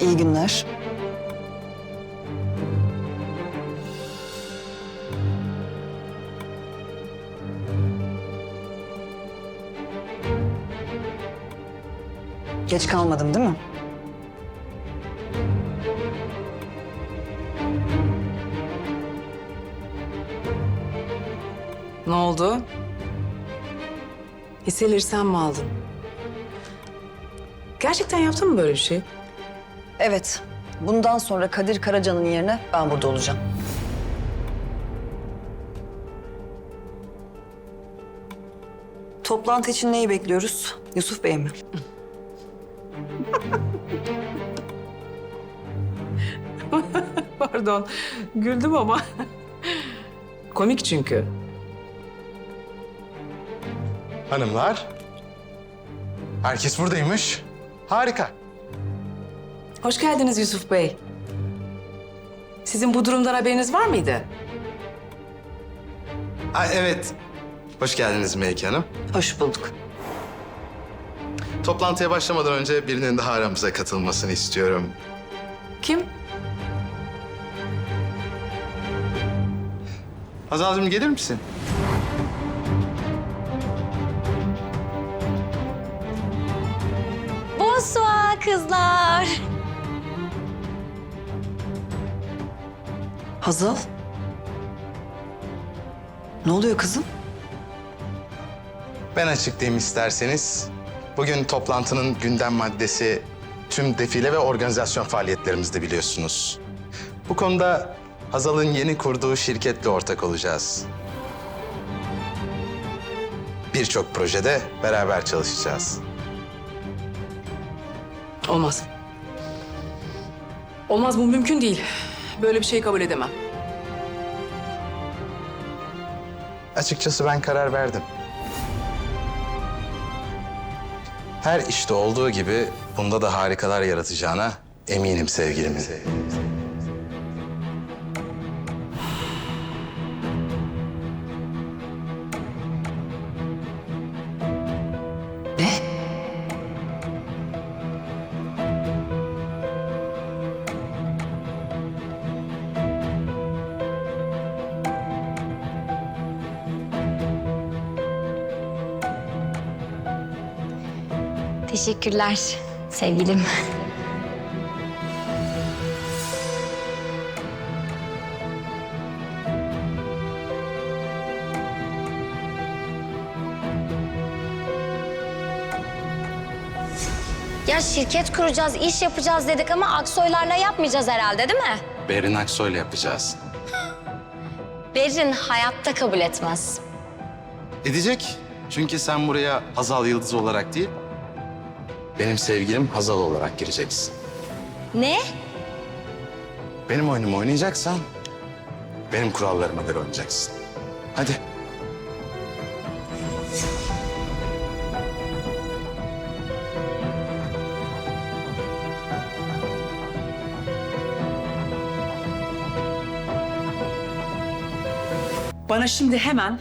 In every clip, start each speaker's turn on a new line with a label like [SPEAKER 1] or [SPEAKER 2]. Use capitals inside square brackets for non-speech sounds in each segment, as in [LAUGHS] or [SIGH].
[SPEAKER 1] İyi günler. Geç kalmadım değil mi?
[SPEAKER 2] Ne oldu? Hisseleri sen mi aldın? Gerçekten yaptın mı böyle bir şey?
[SPEAKER 1] Evet. Bundan sonra Kadir Karaca'nın yerine ben burada olacağım. Toplantı için neyi bekliyoruz? Yusuf Bey mi? [LAUGHS]
[SPEAKER 2] Pardon, güldüm ama. Komik çünkü.
[SPEAKER 3] Hanımlar. Herkes buradaymış. Harika.
[SPEAKER 2] Hoş geldiniz Yusuf Bey. Sizin bu durumdan haberiniz var mıydı?
[SPEAKER 3] Ha, evet. Hoş geldiniz Melike Hanım.
[SPEAKER 1] Hoş bulduk.
[SPEAKER 3] Toplantıya başlamadan önce birinin daha aramıza katılmasını istiyorum.
[SPEAKER 2] Kim?
[SPEAKER 3] Hazal'cığım gelir misin?
[SPEAKER 4] Bonsoir kızlar.
[SPEAKER 1] Hazal? Ne oluyor kızım?
[SPEAKER 3] Ben açıklayayım isterseniz. Bugün toplantının gündem maddesi tüm defile ve organizasyon faaliyetlerimizde biliyorsunuz. Bu konuda Hazal'ın yeni kurduğu şirketle ortak olacağız. Birçok projede beraber çalışacağız.
[SPEAKER 2] Olmaz. Olmaz bu mümkün değil. Böyle bir şeyi kabul edemem.
[SPEAKER 3] Açıkçası ben karar verdim. Her işte olduğu gibi bunda da harikalar yaratacağına eminim sevgilimin.
[SPEAKER 4] Teşekkürler sevgilim. Ya şirket kuracağız, iş yapacağız dedik ama Aksoylarla yapmayacağız herhalde değil mi?
[SPEAKER 3] Berin Aksoy'la yapacağız.
[SPEAKER 4] Berin hayatta kabul etmez.
[SPEAKER 3] Edecek. Çünkü sen buraya Hazal Yıldız olarak değil, benim sevgilim Hazal olarak gireceksin.
[SPEAKER 4] Ne?
[SPEAKER 3] Benim oyunumu oynayacaksan, benim kurallarıma göre oynayacaksın. Hadi.
[SPEAKER 2] Bana şimdi hemen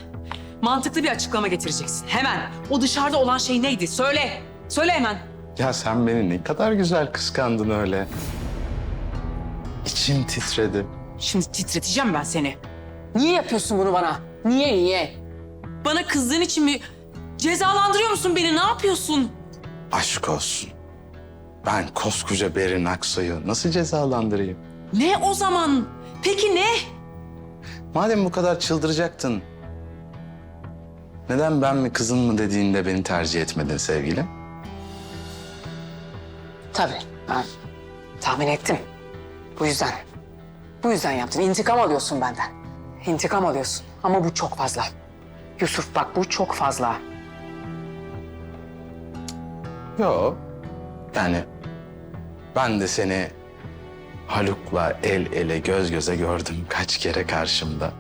[SPEAKER 2] mantıklı bir açıklama getireceksin. Hemen. O dışarıda olan şey neydi? Söyle. Söyle hemen.
[SPEAKER 3] Ya sen beni ne kadar güzel kıskandın öyle. İçim titredi.
[SPEAKER 2] Şimdi titreteceğim ben seni. Niye yapıyorsun bunu bana? Niye, niye? Bana kızdığın için mi cezalandırıyor musun beni? Ne yapıyorsun?
[SPEAKER 3] Aşk olsun. Ben koskoca Berin Aksoy'u nasıl cezalandırayım?
[SPEAKER 2] Ne o zaman? Peki ne?
[SPEAKER 3] Madem bu kadar çıldıracaktın... ...neden ben mi kızın mı dediğinde beni tercih etmedin sevgilim?
[SPEAKER 2] Tabii. Ben tahmin ettim. Bu yüzden. Bu yüzden yaptın. İntikam alıyorsun benden. İntikam alıyorsun. Ama bu çok fazla. Yusuf bak bu çok fazla.
[SPEAKER 3] Yok. Yani ben de seni Haluk'la el ele göz göze gördüm kaç kere karşımda.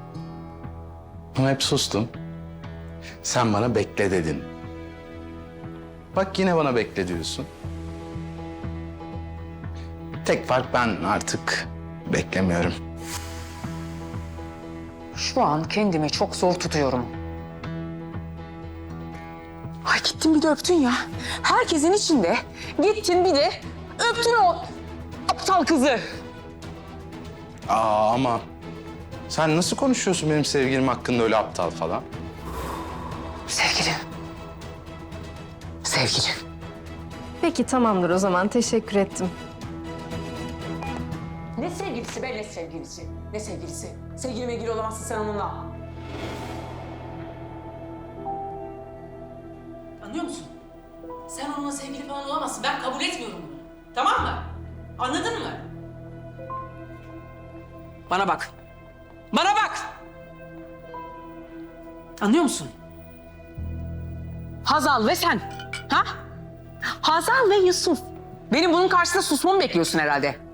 [SPEAKER 3] Ama hep sustum. Sen bana bekle dedin. Bak yine bana bekle diyorsun. Tek fark ben artık beklemiyorum.
[SPEAKER 2] Şu an kendimi çok zor tutuyorum. Ay gittin bir de öptün ya. Herkesin içinde. Gittin bir de öptün o aptal kızı.
[SPEAKER 3] Aa ama sen nasıl konuşuyorsun benim sevgilim hakkında öyle aptal falan?
[SPEAKER 2] Sevgilin. Sevgilin.
[SPEAKER 5] Peki tamamdır o zaman teşekkür ettim.
[SPEAKER 2] Ne sevgilisi be ne sevgilisi? Ne sevgilisi? Sevgilime ilgili olamazsın sen onunla.
[SPEAKER 6] Anlıyor musun? Sen onunla sevgili falan olamazsın. Ben kabul etmiyorum bunu. Tamam mı? Anladın mı? Bana bak. Bana bak! Anlıyor musun?
[SPEAKER 2] Hazal ve sen. Ha? Hazal ve Yusuf. Benim bunun karşısında susmamı bekliyorsun herhalde.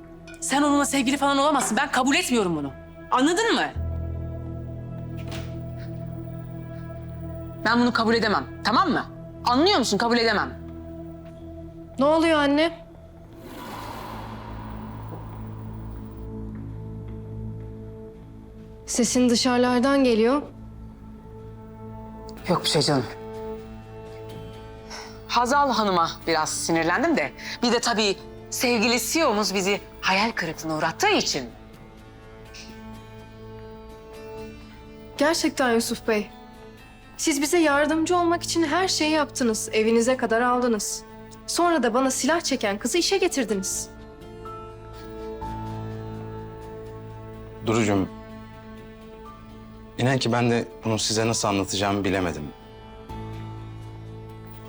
[SPEAKER 6] Sen onunla sevgili falan olamazsın. Ben kabul etmiyorum bunu. Anladın mı?
[SPEAKER 2] Ben bunu kabul edemem. Tamam mı? Anlıyor musun? Kabul edemem.
[SPEAKER 5] Ne oluyor anne? Sesin dışarılardan geliyor.
[SPEAKER 2] Yok bir şey canım. Hazal Hanım'a biraz sinirlendim de. Bir de tabii sevgili CEO'muz bizi hayal kırıklığına uğrattığı için.
[SPEAKER 5] Gerçekten Yusuf Bey. Siz bize yardımcı olmak için her şeyi yaptınız. Evinize kadar aldınız. Sonra da bana silah çeken kızı işe getirdiniz.
[SPEAKER 3] Durucum, inan ki ben de bunu size nasıl anlatacağımı bilemedim.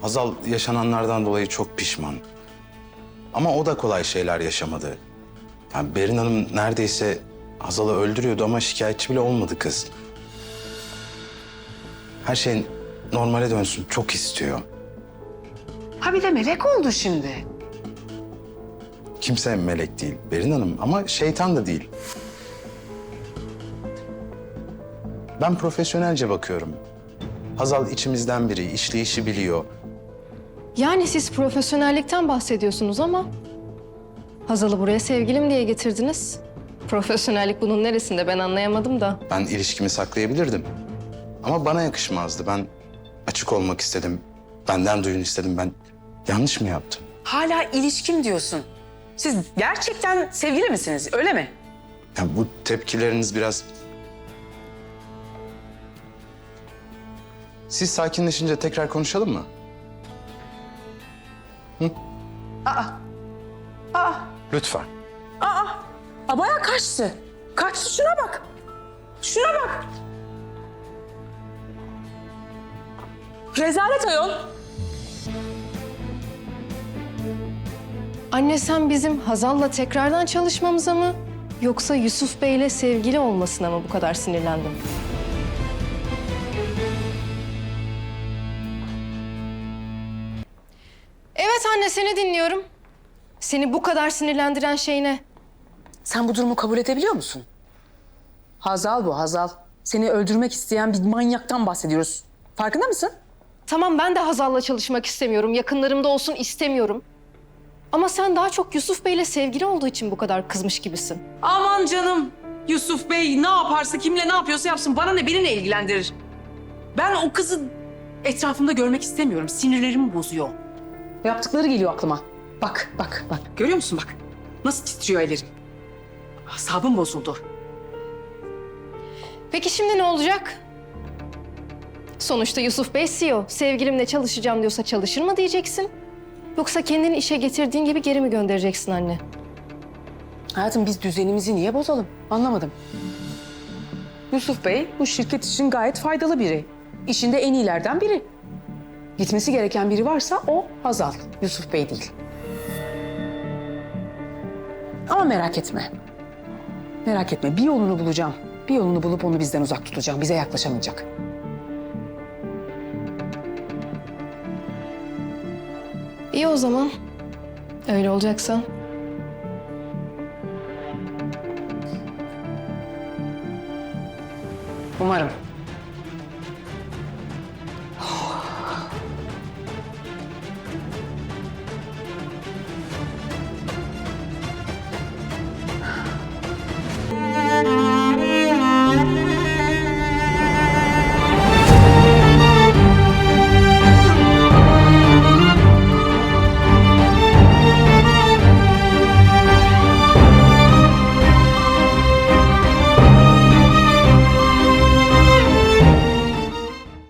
[SPEAKER 3] Hazal yaşananlardan dolayı çok pişman. Ama o da kolay şeyler yaşamadı. Yani Berin Hanım neredeyse Hazal'ı öldürüyordu ama şikayetçi bile olmadı kız. Her şey normale dönsün çok istiyor.
[SPEAKER 2] Ha bir de melek oldu şimdi.
[SPEAKER 3] Kimse melek değil Berin Hanım ama şeytan da değil. Ben profesyonelce bakıyorum. Hazal içimizden biri, işleyişi biliyor.
[SPEAKER 5] Yani siz profesyonellikten bahsediyorsunuz ama... Hazal'ı buraya sevgilim diye getirdiniz. Profesyonellik bunun neresinde ben anlayamadım da.
[SPEAKER 3] Ben ilişkimi saklayabilirdim. Ama bana yakışmazdı. Ben açık olmak istedim. Benden duyun istedim. Ben yanlış mı yaptım?
[SPEAKER 2] Hala ilişkim diyorsun. Siz gerçekten sevgili misiniz? Öyle mi?
[SPEAKER 3] Ya bu tepkileriniz biraz... Siz sakinleşince tekrar konuşalım mı? Hı? Aa. Aa. Lütfen.
[SPEAKER 2] Aa, bayağı kaçtı. Kaçtı şuna bak. Şuna bak. Rezalet ayol.
[SPEAKER 5] Anne sen bizim Hazal'la tekrardan çalışmamıza mı? Yoksa Yusuf Bey'le sevgili olmasına mı bu kadar sinirlendin? Evet anne seni dinliyorum. Seni bu kadar sinirlendiren şey ne?
[SPEAKER 2] Sen bu durumu kabul edebiliyor musun? Hazal bu Hazal. Seni öldürmek isteyen bir manyaktan bahsediyoruz. Farkında mısın?
[SPEAKER 5] Tamam ben de Hazal'la çalışmak istemiyorum. Yakınlarımda olsun istemiyorum. Ama sen daha çok Yusuf Bey'le sevgili olduğu için bu kadar kızmış gibisin.
[SPEAKER 6] Aman canım. Yusuf Bey ne yaparsa, kimle ne yapıyorsa yapsın. Bana ne, beni ne ilgilendirir? Ben o kızı etrafımda görmek istemiyorum. Sinirlerimi bozuyor.
[SPEAKER 2] Yaptıkları geliyor aklıma. Bak, bak, bak.
[SPEAKER 6] Görüyor musun bak? Nasıl titriyor ellerim? Asabım bozuldu.
[SPEAKER 5] Peki şimdi ne olacak? Sonuçta Yusuf Bey CEO. Sevgilimle çalışacağım diyorsa çalışır mı diyeceksin? Yoksa kendini işe getirdiğin gibi geri mi göndereceksin anne?
[SPEAKER 2] Hayatım biz düzenimizi niye bozalım? Anlamadım. Yusuf Bey bu şirket için gayet faydalı biri. İşinde en iyilerden biri. Gitmesi gereken biri varsa o Hazal. Yusuf Bey değil. Ama merak etme. Merak etme bir yolunu bulacağım. Bir yolunu bulup onu bizden uzak tutacağım. Bize yaklaşamayacak.
[SPEAKER 5] İyi o zaman. Öyle olacaksa.
[SPEAKER 2] Umarım.